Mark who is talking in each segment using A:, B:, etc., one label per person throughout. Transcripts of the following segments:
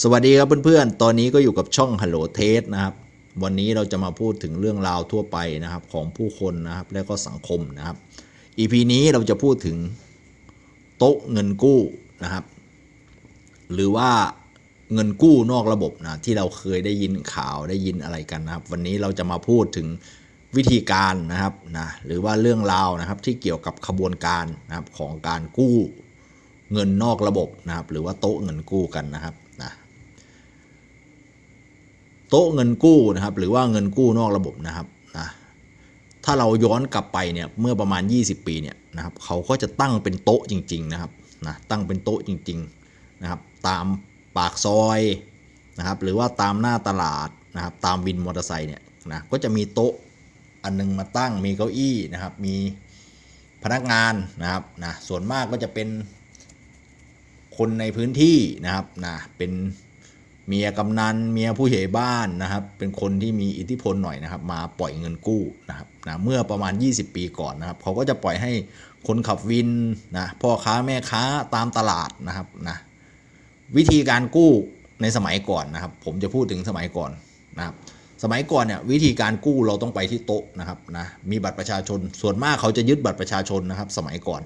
A: สวัสดีครับเพื่อนๆ ตอนนี้ก็อยู่กับช่อง Hello t a s t นะครับ วันนี้เราจะมาพูดถึงเรื่องราวทั่วไปนะครับของผู้คนนะครับและก็สังคมนะครับ EP นี้เราจะพูดถึงโต๊ะเงินกู้นะครับ หรือว่าเงินกู้นอกระบบนะที่เราเคยได้ยินข่าวได้ยินอะไรกันนะครับ วันนี้เราจะมาพูดถึงวิธีการนะครับนะหรือว่าเรื่องราวนะครับที่เกี่ยวกับขบวนการนะครับของการกู้เงินนอกระบบนะครับ หรือว่าโต๊ะเงินกู้กันนะครับ โต๊ะเงินกู้นะครับ หรือว่าเงินกู้นอกระบบนะครับนะถ้าเราย้อนกลับไปเนี่ยเมื่อประมาณ 20 ปีเนี่ยนะครับเขาก็จะตั้งเป็นโต๊ะจริง ๆ นะครับนะตั้งเป็นโต๊ะจริงๆนะครับ ตามปากซอยนะครับ หรือว่าตามหน้าตลาดนะครับ ตามวินมอเตอร์ไซค์เนี่ยนะก็จะมีโต๊ะอันนึงมาตั้งมีเก้าอี้นะครับ มีพนักงานนะครับนะส่วนมากก็จะเป็นคนในพื้นที่นะครับนะเป็น เมียกำนันเมียผู้ใหญ่บ้านนะครับ เป็นคนที่มีอิทธิพลหน่อยนะครับ มาปล่อยเงินกู้นะครับนะเมื่อประมาณ 20 ปีก่อนนะครับเขาก็จะปล่อยให้คนขับวินนะพ่อค้าแม่ค้าตามตลาดนะครับนะวิธีการกู้ในสมัยก่อนนะครับ ผมจะพูดถึงสมัยก่อนนะครับสมัยก่อนเนี่ยวิธีการกู้เราต้องไปที่โต๊ะนะครับนะมีบัตรประชาชนส่วนมากเขาจะยึดบัตรประชาชนนะครับ สมัยก่อน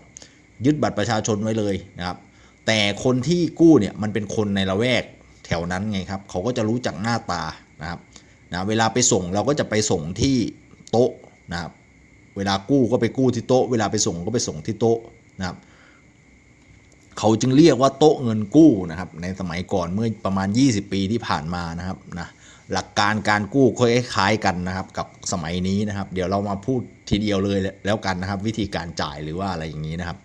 A: ยึดบัตรประชาชนไว้เลยนะครับ แต่คนที่กู้เนี่ยมันเป็นคนในละแวก แถวนั้นไงครับเขาก็จะรู้จักหน้าตานะครับนะเวลาไปส่งเราก็จะไปส่งที่โต๊ะนะครับเวลากู้ก็ไปกู้ที่โต๊ะ เวลาไปส่งก็ไปส่งที่โต๊ะนะครับเขาจึงเรียกว่าโต๊ะเงินกู้นะครับในสมัยก่อนเมื่อประมาณ 20 ปีที่ผ่านมานะครับนะหลักการการกู้คล้ายๆกันนะครับกับสมัยนี้นะครับ เดี๋ยวเรามาพูดทีเดียวเลยแล้วกันนะครับ วิธีการจ่ายหรือว่าอะไรอย่างนี้นะครับ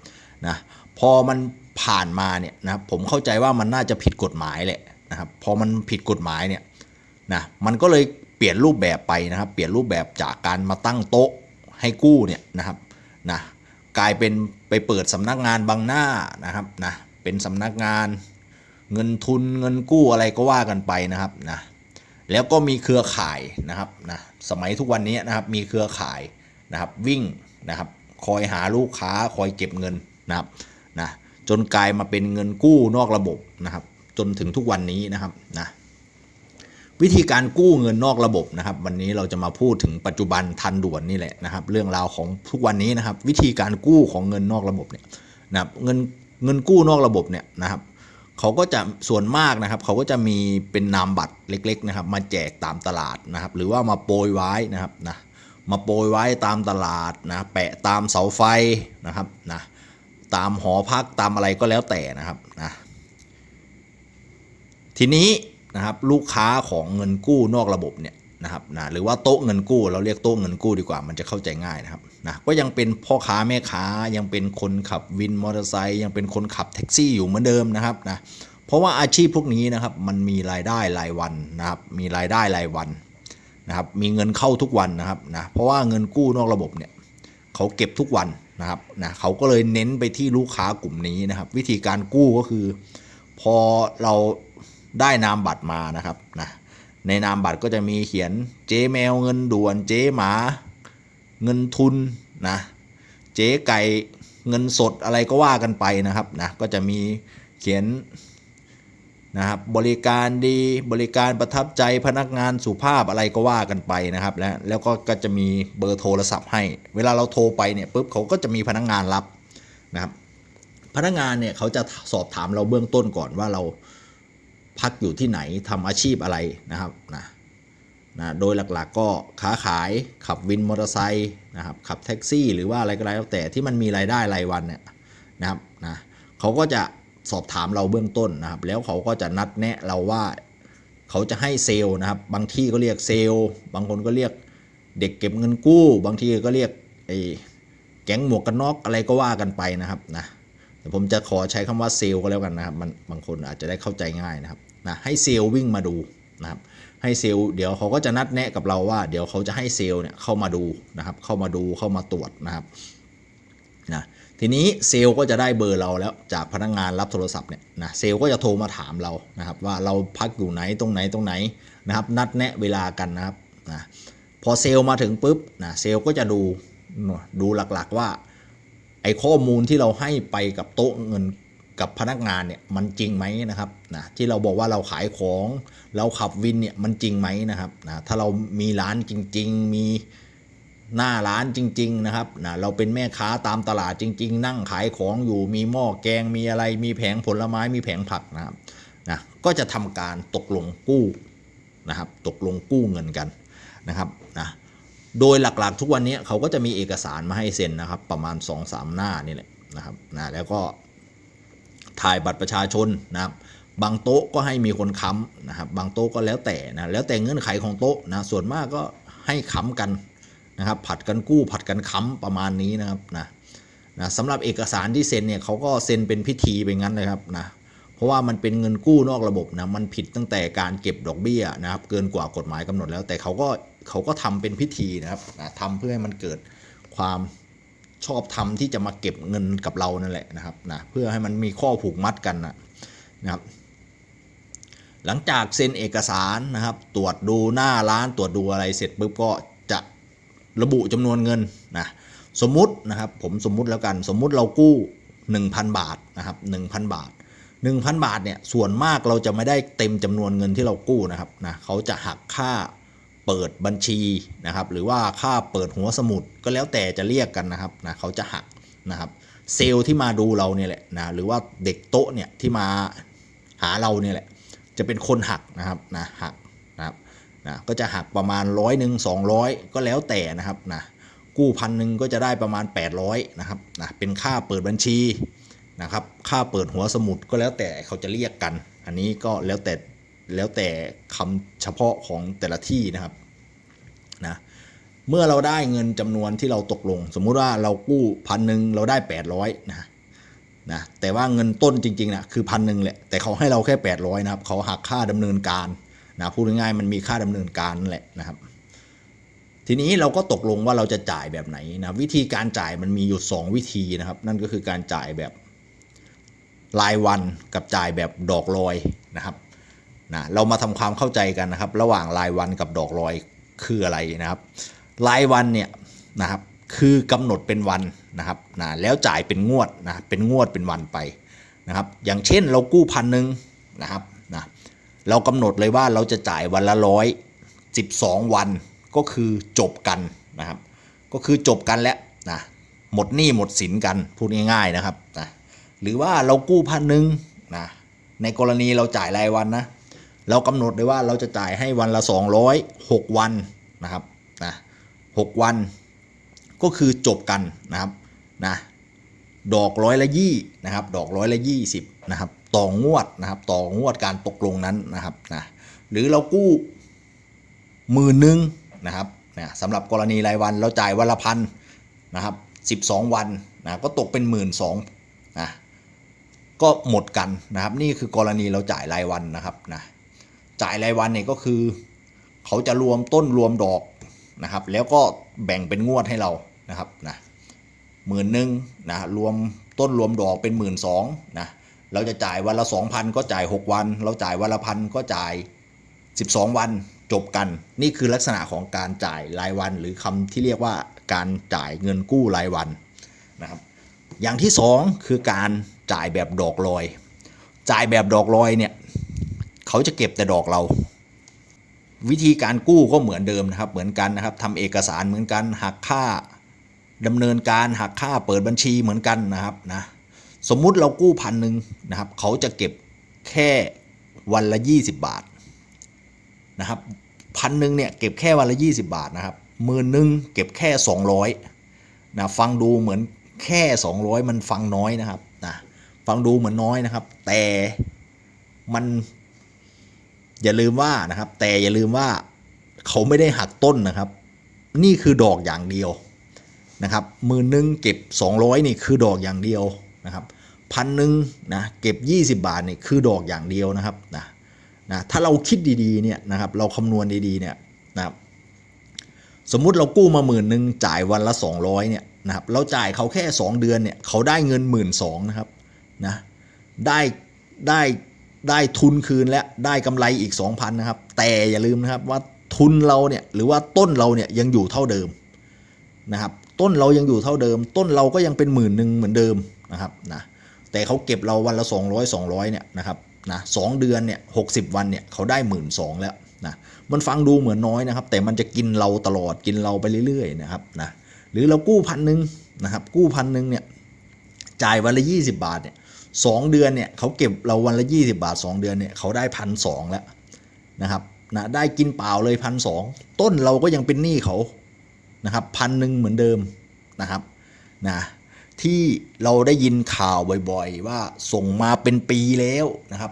A: นะพอมันผ่านมาเนี่ยนะครับผมเข้าใจว่ามันน่าจะผิดกฎหมายแหละ นะครับพอมันผิดกฎหมายเนี่ยนะมันก็เลยเปลี่ยนรูปแบบไปนะครับ เปลี่ยนรูปแบบจากการมาตั้งโต๊ะให้กู้เนี่ยนะครับนะกลายเป็นไปเปิดสำนักงานบางหน้านะครับนะเป็นสำนักงานเงินทุนเงินกู้อะไรก็ว่ากันไปนะครับนะแล้วก็มีเครือข่ายนะครับนะสมัยทุกวันนี้นะครับมีเครือข่ายนะครับวิ่งนะครับคอยหาลูกค้าคอยเก็บเงินนะครับนะจนกลายมาเป็นเงินกู้นอกระบบนะครับ จนถึงทุกวันนี้นะครับนะวิธีการกู้เงินนอกระบบนะครับ วันนี้เราจะมาพูดถึงปัจจุบันทันด่วนนี่แหละนะครับ เรื่องราวของทุกวันนี้นะครับ วิธีการกู้ของเงินนอกระบบเนี่ยนะครับเงินเงินกู้นอกระบบเนี่ยนะครับเขาก็จะส่วนมากนะครับ เขาก็จะมีเป็นนามบัตรเล็ก ๆ นะครับ มาแจกตามตลาดนะครับ หรือว่ามาโปรยไว้นะครับนะมาโปรยไว้ตามตลาดนะแปะตามเสาไฟนะครับนะตามหอพักตามอะไรก็แล้วแต่นะครับนะ ทีนี้นะครับลูกค้าของเงินกู้นอกระบบเนี่ยนะครับนะหรือว่าโต๊ะเงินกู้เราเรียกโต๊ะเงินกู้ดีกว่ามันจะเข้าใจง่ายนะครับนะก็ยังเป็นพ่อค้าแม่ค้ายังเป็นคนขับวินมอเตอร์ไซค์ยังเป็นคนขับแท็กซี่อยู่เหมือนเดิมนะครับนะเพราะว่าอาชีพพวกนี้นะครับมันมีรายได้รายวันนะครับมีรายได้รายวันนะครับมีเงินเข้าทุกวันนะครับนะเพราะว่าเงินกู้นอกระบบเนี่ยเขาเก็บทุกวันนะครับนะเขาก็เลยเน้นไปที่ลูกค้ากลุ่มนี้นะครับ วิธีการกู้ก็คือ พอเรา ได้นามบัตรมานะครับนะในนามบัตรก็จะมีเขียนเจ๊แมวเงินด่วนเจ๊หมาเงินทุนนะเจ๊ไก่เงินสดอะไรก็ว่ากันไปนะครับนะก็จะมีเขียนนะครับบริการดีบริการประทับใจพนักงานสุภาพอะไรก็ว่ากันไปนะครับและแล้วก็ก็จะมีเบอร์โทรศัพท์ให้ เวลาเราโทรไปเนี่ยปุ๊บเขาก็จะมีพนักงานรับนะครับพนักงานเนี่ยเขาจะสอบถามเราเบื้องต้นก่อนว่าเรา พักอยู่ที่ไหนทำอาชีพอะไรนะครับนะนะโดยหลักๆก็ค้าขายขับวินมอเตอร์ไซค์นะครับขับแท็กซี่ หรือว่าอะไรก็แล้วแต่ที่มันมีรายได้รายวันเนี่ยนะครับนะเขาก็จะสอบถามเราเบื้องต้นนะครับ แล้วเขาก็จะนัดแนะเราว่าเขาจะให้เซลล์นะครับ บางที่ก็เรียกเซลล์ บางคนก็เรียกเด็กเก็บเงินกู้ บางที่ก็เรียกไอ้แก๊งหมวกกันน็อกอะไรก็ว่ากันไปนะครับนะแต่ผมจะขอใช้คำว่าเซลล์ก็แล้วกันนะครับมันบางคนอาจจะได้เข้าใจง่ายนะครับ นะให้เซลล์วิ่งมาดูนะครับให้เซลล์เดี๋ยวเขาก็จะนัดแนะกับเราว่า เดี๋ยวเขาจะให้เซลล์เนี่ยเข้ามาดูนะครับ เข้ามาดูเข้ามาตรวจนะครับนะทีนี้เซลล์ก็จะได้เบอร์เราแล้วจากพนักงานรับโทรศัพท์เนี่ยนะเซลล์ก็จะโทรมาถามเรานะครับ ว่าเราพักอยู่ไหนตรงไหนตรงไหนนะครับ นัดแนะเวลากันนะครับนะพอเซลล์มาถึงปุ๊บนะเซลล์ก็จะดูดูหลักๆว่าไอ้ข้อมูลที่เราให้ไปกับโต๊ะเงิน กับพนักงานเนี่ยมันจริงไหมนะครับนะที่เราบอกว่าเราขายของเราขับวินเนี่ยมันจริงไหมนะครับนะถ้าเรามีร้านจริง ๆ มีหน้าร้านจริง ๆ นะครับนะเราเป็นแม่ค้าตามตลาดจริง ๆ นั่งขายของอยู่มีหม้อแกงมีอะไร มีแผงผลไม้มีแผงผักนะครับนะก็จะทำการตกลงกู้นะครับตกลงกู้เงินกันนะครับนะโดยหลักๆทุกวันนี้เขาก็จะมีเอกสารมาให้เซ็นนะครับ ประมาณ 2-3 หน้านี่แหละนะครับนะแล้วก็ ถ่ายบัตรประชาชนนะครับบางโต๊ะก็ให้มีคนค้ำนะครับบางโต๊ะก็แล้วแต่นะแล้วแต่เงื่อนไขของโต๊ะนะส่วนมากก็ให้ค้ำกันนะครับผัดกันกู้ผัดกันค้ำประมาณนี้นะครับนะนะสำหรับเอกสารที่เซ็นเนี่ยเขาก็เซ็นเป็นพิธีไปงั้นเลยครับนะเพราะว่ามันเป็นเงินกู้นอกระบบนะมันผิดตั้งแต่การเก็บดอกเบี้ยนะครับเกินกว่ากฎหมายกำหนดแล้วแต่เขาก็เขาก็ทำเป็นพิธีนะครับนะทำเพื่อให้มันเกิดความ ชอบธรรมที่จะมาเก็บเงินกับเรานั่นแหละนะครับนะเพื่อให้มันมีข้อผูกมัดกันนะนะครับหลังจากเซ็นเอกสารนะครับ ตรวจดูหน้าร้านตรวจดูอะไรเสร็จปุ๊บก็จะระบุจำนวนเงินนะสมมุตินะครับผมสมมุติแล้วกัน สมมุติเรากู้ 1,000 บาทนะครับ1,000 บาท 1,000 บาทเนี่ยส่วนมากเราจะไม่ได้เต็มจำนวนเงินที่เรากู้นะครับนะเขาจะหักค่า เปิดบัญชีนะครับ หรือว่าค่าเปิดหัวสมุดก็แล้วแต่จะเรียกกันนะครับนะเขาจะหักนะครับ เซลล์ที่มาดูเราเนี่ยแหละนะหรือว่าเด็กโต๊ะเนี่ยที่มาหาเราเนี่ยแหละ จะเป็นคนหักนะครับนะหักนะครับนะก็จะหักประมาณร้อยหนึ่งสองร้อยก็แล้วแต่นะครับนะกู้พันหนึ่งก็จะได้ประมาณ 800นะครับนะเป็นค่าเปิดบัญชีนะครับ ค่าเปิดหัวสมุดก็แล้วแต่เขาจะเรียกกัน อันนี้ก็แล้วแต่ แล้วแต่คำเฉพาะของแต่ละที่นะครับนะเมื่อเราได้เงินจำนวนที่เราตกลง สมมุติว่าเรากู้พันหนึ่งเราได้ 800นะนะแต่ว่าเงินต้นจริงๆนะคือพันหนึ่งแหละแต่เขาให้เราแค่ 800นะครับเขาหักค่าดำเนินการนะพูดง่ายๆมันมีค่าดำเนินการนั่นแหละนะครับ ทีนี้เราก็ตกลงว่าเราจะจ่ายแบบไหนนะวิธีการจ่ายมันมีอยู่ 2 วิธีนะครับ นั่นก็คือการจ่ายแบบรายวันกับจ่ายแบบดอกลอยนะครับ นะเรามาทำความเข้าใจกันนะครับ ระหว่างรายวันกับดอกลอยคืออะไรนะครับ รายวันเนี่ยนะครับคือกำหนดเป็นวันนะครับนะแล้วจ่ายเป็นงวดนะเป็นงวดเป็นวันไปนะครับ อย่างเช่นเรากู้พันหนึ่งนะครับนะเรากำหนดเลยว่าเราจะจ่ายวันละร้อยสิบสองวันก็คือจบกันนะครับ ก็คือจบกันแล้วนะหมดหนี้หมดสินกันพูดง่ายๆนะครับนะหรือว่าเรากู้พันหนึ่งนะในกรณีเราจ่ายรายวันนะ เรากำหนดเลยว่าเราจะจ่ายให้วันละ 206 วันนะครับนะ6วัน ก็คือจบกันนะครับนะดอกร้อยละยี่นะครับดอกร้อยละยี่สิบนะครับต่องวดนะครับต่องวดการตกลงนั้นนะครับนะหรือเรากู้หมื่นหนึ่งนะครับนะสำหรับกรณีรายวันเราจ่ายวันละพันนะครับสิบสองวันนะก็ตกเป็นหมื่นสองนะก็หมดกันนะครับ นี่คือกรณีเราจ่ายรายวันนะครับนะ จ่ายรายวันเนี่ยก็คือ เขาจะรวมต้นรวมดอกนะครับ แล้วก็แบ่งเป็นงวดให้เรานะครับนะหมื่นหนึ่งนะรวมต้นรวมดอกเป็นหมื่นสองนะเราจะจ่ายวันละสองพันก็จ่าย6วัน เราจ่ายวันละพันก็จ่าย12วันจบกัน นี่คือลักษณะของการจ่ายรายวัน หรือคำที่เรียกว่าการจ่ายเงินกู้รายวันนะครับ อย่างที่สองคือการจ่ายแบบดอกลอย จ่ายแบบดอกลอยเนี่ย เขาจะเก็บแต่ดอกเรา วิธีการกู้ก็เหมือนเดิมนะครับ เหมือนกันนะครับทำเอกสารเหมือนกันหักค่าดำเนินการหักค่าเปิดบัญชีเหมือนกันนะครับนะสมมุติเรากู้พันหนึ่งนะครับ เขาจะเก็บแค่วันละ 20 บาทนะครับพันหนึ่งเนี่ยเก็บแค่วันละ 20 บาทนะครับหมื่นหนึ่งเก็บแค่ 200นะฟังดูเหมือนแค่ 200 มันฟังน้อยนะครับนะฟังดูเหมือนน้อยนะครับ แต่มัน อย่าลืมว่านะครับ แต่อย่าลืมว่าเขาไม่ได้หักต้นนะครับ นี่คือดอกอย่างเดียวนะครับมื่นหนึ่งเก็บ 200นี่คือดอกอย่างเดียวนะครับพันหนึ่งนะเก็บ 20 บาทนี่คือดอกอย่างเดียวนะครับนะนะถ้าเราคิดดีๆเนี่ยนะครับเราคำนวณดีๆเนี่ยนะครับสมมุติเรากู้มาหมื่นหนึ่งจ่ายวันละ 200เนี่ยนะครับเราจ่ายเขาแค่ 2 เดือนเนี่ยเขาได้เงินหมื่นสองนะครับนะได้ได้ ได้ทุนคืนและได้กำไรอีก 2,000นะครับ แต่อย่าลืมนะครับว่าทุนเราเนี่ยหรือว่าต้นเราเนี่ยยังอยู่เท่าเดิมนะครับ ต้นเรายังอยู่เท่าเดิม ต้นเราก็ยังเป็นหมื่นหนึ่งเหมือนเดิมนะครับนะแต่เขาเก็บเราวันละ 200 200เนี่ยนะครับนะสองเดือนเนี่ยหกวันเนี่ยเขาได้หมื่นสองแล้วนะมันฟังดูเหมือนน้อยนะครับ แต่มันจะกินเราตลอดกินเราไปเรื่อยๆนะครับนะหรือเรากู้พันหนึ่งนะครับกู้พันหนึ่งเนี่ยจ่ายวันละ 20 บาทเนี่ย สองเดือนเนี่ยเขาเก็บเราวันละ 20 บาท 2 เดือนเนี่ยเขาได้พันสองแล้วนะครับนะได้กินเปล่าเลยพันสองต้นเราก็ยังเป็นหนี้เขานะครับพันหนึ่งเหมือนเดิมนะครับนะที่เราได้ยินข่าวบ่อยๆ ว่าส่งมาเป็นปีแล้วนะครับ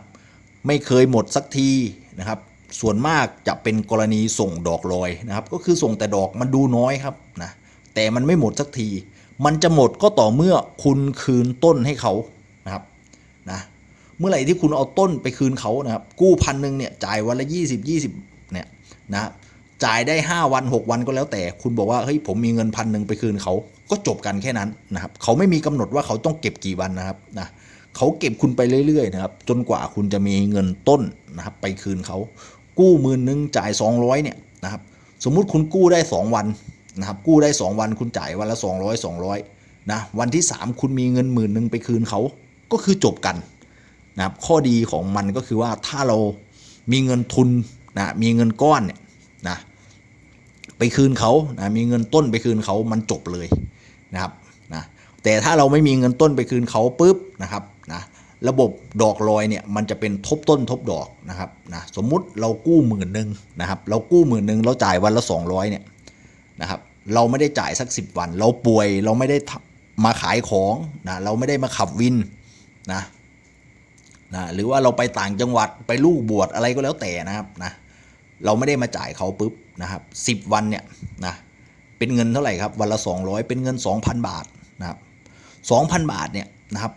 A: ไม่เคยหมดสักทีนะครับ ส่วนมากจะเป็นกรณีส่งดอกลอยนะครับ ก็คือส่งแต่ดอกมันดูน้อยครับนะแต่มันไม่หมดสักที มันจะหมดก็ต่อเมื่อคุณคืนต้นให้เขา เมื่อไหร่ที่คุณเอาต้นไปคืนเขานะครับ กู้พันหนึ่งเนี่ยจ่ายวันละ 20 20เนี่ยนะจ่ายได้ 5 วัน 6 วันก็แล้วแต่ คุณบอกว่าเฮ้ยผมมีเงินพันหนึ่งไปคืนเขาก็จบกันแค่นั้นนะครับ เขาไม่มีกำหนดว่าเขาต้องเก็บกี่วันนะครับนะเขาเก็บคุณไปเรื่อยๆนะครับ จนกว่าคุณจะมีเงินต้นนะครับ ไปคืนเขากู้หมื่นหนึ่งจ่าย 200เนี่ยนะครับ สมมุติคุณกู้ได้ 2 วันนะครับ กู้ได้ 2 วันคุณจ่ายวันละ 200 200นะวันที่ 3 คุณมีเงินหมื่นหนึ่งไปคืนเขาก็คือจบกัน นะครับข้อดีของมันก็คือว่าถ้าเรามีเงินทุนนะมีเงินก้อนเนี่ยนะไปคืนเขานะมีเงินต้นไปคืนเขามันจบเลยนะครับนะแต่ถ้าเราไม่มีเงินต้นไปคืนเขาปุ๊บนะครับนะระบบดอกลอยเนี่ยมันจะเป็นทบต้นทบดอกนะครับนะสมมุติเรากู้หมื่นหนึ่งนะครับเรากู้หมื่นหนึ่งเราจ่ายวันละ 200เนี่ยนะครับเราไม่ได้จ่ายสัก 10 วัน เราป่วยเราไม่ได้มาขายของนะเราไม่ได้มาขับวินนะ นะหรือว่าเราไปต่างจังหวัดไปลูกบวชอะไรก็แล้วแต่นะครับนะเราไม่ได้มาจ่ายเขาปุ๊บนะครับสิบวันเนี่ยนะเป็นเงินเท่าไหร่ครับวันละ 200 เป็นเงิน 2,000 บาทนะครับ2,000 บาทเนี่ยนะครับ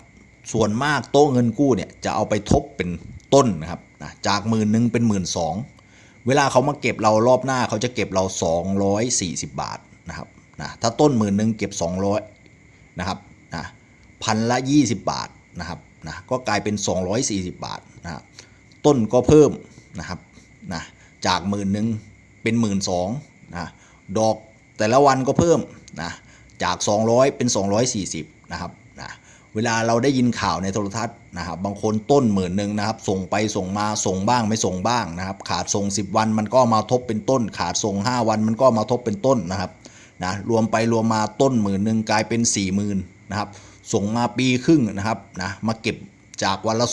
A: ส่วนมากโต๊ะเงินกู้เนี่ยจะเอาไปทบเป็นต้นนะครับนะจากหมื่นหนึ่งเป็นหมื่นสองเวลาเขามาเก็บเรารอบหน้าเขาจะเก็บเรา 240 บาทนะครับนะถ้าต้นหมื่นหนึ่งเก็บ 200นะครับนะพันละ 20 บาทนะครับ นะก็กลายเป็น 240 บาทนะครับต้นก็เพิ่มนะครับนะจากหมื่นหนึ่งเป็นหมื่นสองนะดอกแต่ละวันก็เพิ่มนะจาก 200 เป็น 240 นะครับนะเวลาเราได้ยินข่าวในโทรทัศน์นะครับบางคนต้นหมื่นหนึ่งนะครับ ส่งไปส่งมาส่งบ้างไม่ส่งบ้างนะครับ ขาดส่ง 10 วันมันก็มาทบเป็นต้น ขาดส่ง 5 วันมันก็มาทบเป็นต้นนะครับนะรวมไปรวมมาต้นหมื่นหนึ่งกลายเป็น 4 0,000 นะครับ ส่งมาปีครึ่งนะครับนะมาเก็บจากวันละ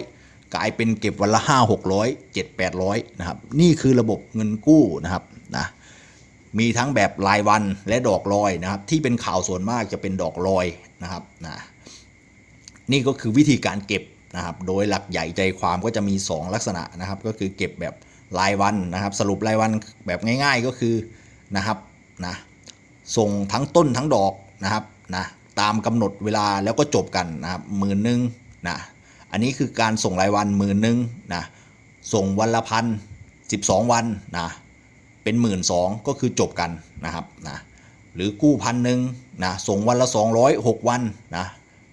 A: 200 กลายเป็นเก็บวันละ 5 600 7 800นะครับนี่คือระบบเงินกู้นะครับนะมีทั้งแบบรายวันและดอกลอยนะครับ ที่เป็นข่าวส่วนมากจะเป็นดอกลอยนะครับนะนี่ก็คือวิธีการเก็บนะครับ โดยหลักใหญ่ใจความก็จะมี 2 ลักษณะนะครับ ก็คือเก็บแบบรายวันนะครับ สรุปรายวันแบบง่าย ๆก็คือนะครับนะส่งทั้งต้นทั้งดอกนะครับนะ ตามกำหนดเวลาแล้วก็จบกันนะครับหมื่นหนึ่งนะอันนี้คือการส่งรายวันหมื่นหนึ่งนะส่งวันละพันสิบสองวันนะเป็นหมื่นสองก็คือจบกันนะครับนะหรือกู้พันหนึ่งนะส่งวันละสองร้อยหกวันนะ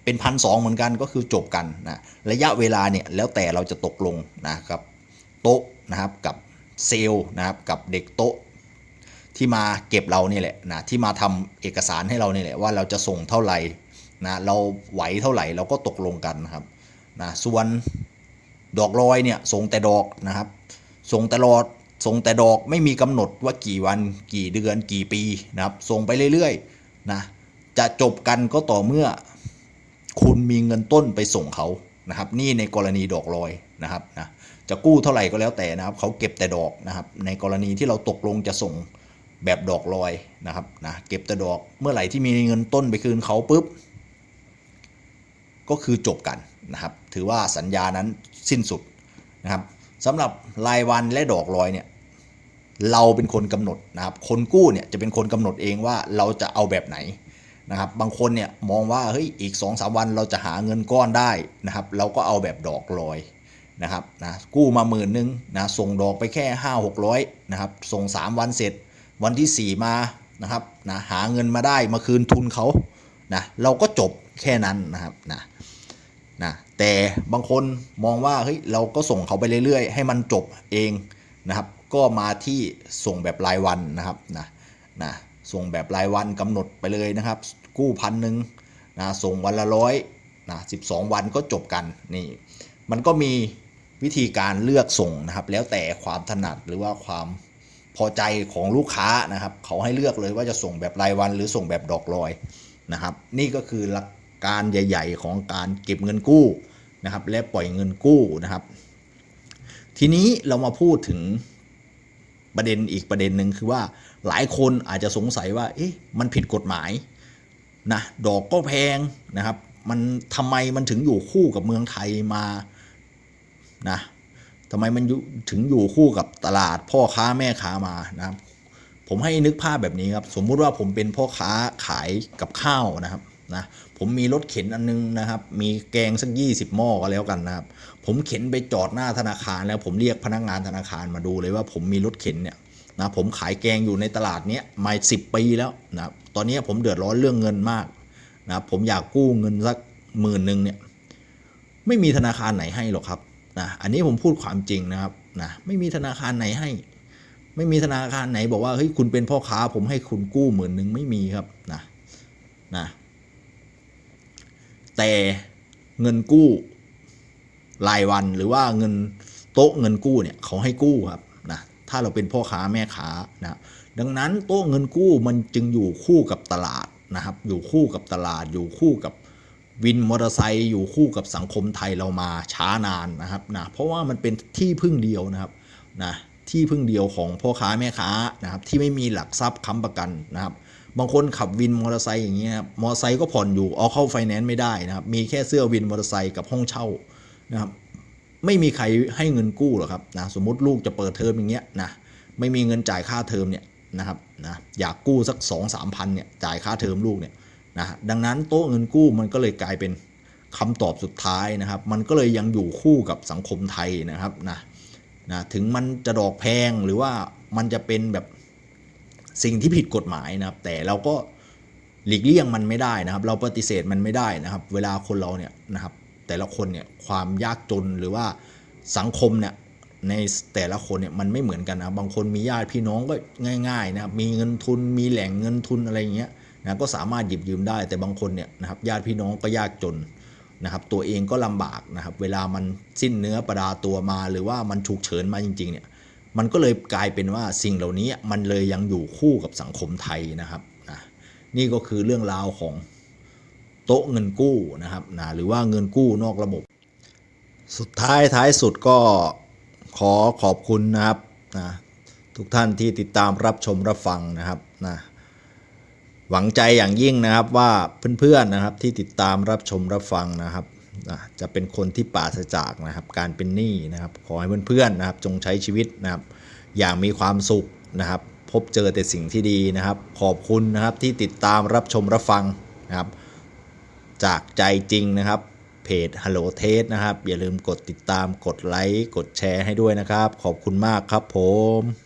A: เป็นพันสองเหมือนกันก็คือจบกันนะระยะเวลาเนี่ยแล้วแต่เราจะตกลงนะครับโต๊ะนะครับกับเซลล์นะครับกับเด็กโต๊ะ ที่มาเก็บเราเนี่ยแหละนะที่มาทำเอกสารให้เราเนี่ยแหละว่าเราจะส่งเท่าไหร่นะเราไหวเท่าไหร่เราก็ตกลงกันนะครับนะส่วนดอกลอยเนี่ยส่งแต่ดอกนะครับ ส่งตลอดส่งแต่ดอกไม่มีกำหนดว่ากี่วันกี่เดือนกี่ปีนะครับส่งไปเรื่อยๆนะจะจบกันก็ต่อเมื่อ คุณมีเงินต้นไปส่งเขานะครับ นี่ในกรณีดอกลอยนะครับนะจะกู้เท่าไหร่ก็แล้วแต่นะครับ เขาเก็บแต่ดอกนะครับ ในกรณีที่เราตกลงจะส่ง แบบดอกลอยนะครับนะเก็บแต่ดอกเมื่อไหร่ที่มีเงินต้นไปคืนเขาปุ๊บ ก็คือจบกันนะครับ ถือว่าสัญญานั้นสิ้นสุดนะครับสำหรับรายวันและดอกลอยเนี่ยเราเป็นคนกำหนดนะครับ คนกู้เนี่ยจะเป็นคนกำหนดเองว่าเราจะเอาแบบไหนนะครับ บางคนเนี่ยมองว่าเฮ้ยอีก2อสวันเราจะหาเงินก้อนได้นะครับ เราก็เอาแบบดอกลอยนะครับนะกู้มาหมื่นนึงนะส่งดอกไปแค่ 5 6 0 0นะครับส่ง 3 วันเสร็จ วันที่ 4 มานะครับนะหาเงินมาได้มาคืนทุนเขานะเราก็จบแค่นั้นนะครับนะนะแต่บางคนมองว่าเฮ้ยเราก็ส่งเขาไปเรื่อยๆ ให้มันจบเองนะครับ ก็มาที่ส่งแบบรายวันนะครับนะนะส่งแบบรายวันกำหนดไปเลยนะครับ กู้พันหนึ่งนะส่งวันละร้อยนะ12วันก็จบกันนี่ มันก็มีวิธีการเลือกส่งนะครับ แล้วแต่ความถนัดหรือว่าความ พอใจของลูกค้านะครับเขาให้เลือกเลยว่าจะส่งแบบรายวันหรือส่งแบบดอกลอยนะครับ นี่ก็คือหลักการใหญ่ ๆ ของการเก็บเงินกู้นะครับ และปล่อยเงินกู้นะครับ ทีนี้เรามาพูดถึงประเด็นอีกประเด็นหนึ่งคือว่าหลายคนอาจจะสงสัยว่า เอ๊ะมันผิดกฎหมายนะดอกก็แพงนะครับ มันทำไมมันถึงอยู่คู่กับเมืองไทยมานะ ทำไมมันถึงอยู่คู่กับตลาดพ่อค้าแม่ค้ามานะครับ ผมให้นึกภาพแบบนี้ครับ สมมุติว่าผมเป็นพ่อค้าขายกับข้าวนะครับนะผมมีรถเข็นอันนึงนะครับ มีแกงสัก 20 หม้อก็แล้วกันนะครับ ผมเข็นไปจอดหน้าธนาคารแล้วผมเรียกพนักงานธนาคารมาดูเลยว่าผมมีรถเข็นเนี่ยนะผมขายแกงอยู่ในตลาดเนี้ยมาสิปีแล้วนะครับตอนนี้ผมเดือดร้อนเรื่องเงินมากนะครับผมอยากกู้เงินสักหมื่นหนึ่งเนี่ยไม่มีธนาคารไหนให้หรอกครับ นะอันนี้ผมพูดความจริงนะครับนะไม่มีธนาคารไหนให้ ไม่มีธนาคารไหนบอกว่าเฮ้ยคุณเป็นพ่อค้าผมให้คุณกู้หมื่นหนึ่งไม่มีครับนะนะแต่เงินกู้รายวันหรือว่าเงินโต๊ะเงินกู้เนี่ยเขาให้กู้ครับนะถ้าเราเป็นพ่อค้าแม่ค้านะดังนั้นโต๊ะเงินกู้มันจึงอยู่คู่กับตลาดนะครับ อยู่คู่กับตลาดอยู่คู่กับ วินมอเตอร์ไซค์อยู่คู่กับสังคมไทยเรามาช้านานนะครับนะเพราะว่ามันเป็นที่พึ่งเดียวนะครับนะที่พึ่งเดียวของพ่อค้าแม่ค้านะครับที่ไม่มีหลักทรัพย์ค้ำประกันนะครับบางคนขับวินมอเตอร์ไซค์อย่างเงี้ยมอเตอร์ไซค์ก็ผ่อนอยู่เอาเข้าไฟแนนซ์ไม่ได้นะครับมีแค่เสื้อวินมอเตอร์ไซค์กับห้องเช่านะครับไม่มีใครให้เงินกู้หรอกครับนะสมมติลูกจะเปิดเทอมอย่างเงี้ยนะไม่มีเงินจ่ายค่าเทอมเนี่ยนะครับนะอยากกู้สัก2 3 0 0พันเนี่ยจ่ายค่าเทอมลูกเนี่ย นะดังนั้นโต๊ะเงินกู้มันก็เลยกลายเป็นคำตอบสุดท้ายนะครับ มันก็เลยยังอยู่คู่กับสังคมไทยนะครับนะนะถึงมันจะดอกแพงหรือว่ามันจะเป็นแบบสิ่งที่ผิดกฎหมายนะครับ แต่เราก็หลีกเลี่ยงมันไม่ได้นะครับ เราปฏิเสธมันไม่ได้นะครับ เวลาคนเราเนี่ยนะครับ แต่ละคนเนี่ยความยากจนหรือว่าสังคมเนี่ยในแต่ละคนเนี่ยมันไม่เหมือนกันนะบางคนมีญาติพี่น้องก็ง่ายๆนะครับมีเงินทุนมีแหล่งเงินทุนอะไรอย่างเงี้ย นะก็สามารถหยิบยืมได้แต่บางคนเนี่ยนะครับญาติพี่น้องก็ยากจนนะครับตัวเองก็ลำบากนะครับเวลามันสิ้นเนื้อประดาตัวมา หรือว่ามันฉุกเฉินมาจริงๆเนี่ยมันก็เลยกลายเป็นว่าสิ่งเหล่านี้มันเลยยังอยู่คู่กับสังคมไทยนะครับนะนี่ก็คือเรื่องราวของโต๊ะเงินกู้นะครับนะหรือว่าเงินกู้นอกระบบ สุดท้ายท้ายสุดก็ขอขอบคุณนะครับนะทุกท่านที่ติดตามรับชมรับฟังนะครับนะ หวังใจอย่างยิ่งนะครับว่าเพื่อนๆนะครับที่ติดตามรับชมรับฟังนะครับจะเป็นคนที่ปราศจากนะครับการเป็นหนี้นะครับขอให้เพื่อนๆนะครับจงใช้ชีวิตนะครับอย่างมีความสุขนะครับ พบเจอแต่สิ่งที่ดีนะครับ ขอบคุณนะครับที่ติดตามรับชมรับฟังนะครับ จากใจจริงนะครับเพจ Hello t a s t นะครับ อย่าลืมกดติดตามกดไลค์กดแชร์ให้ด้วยนะครับ ขอบคุณมากครับผม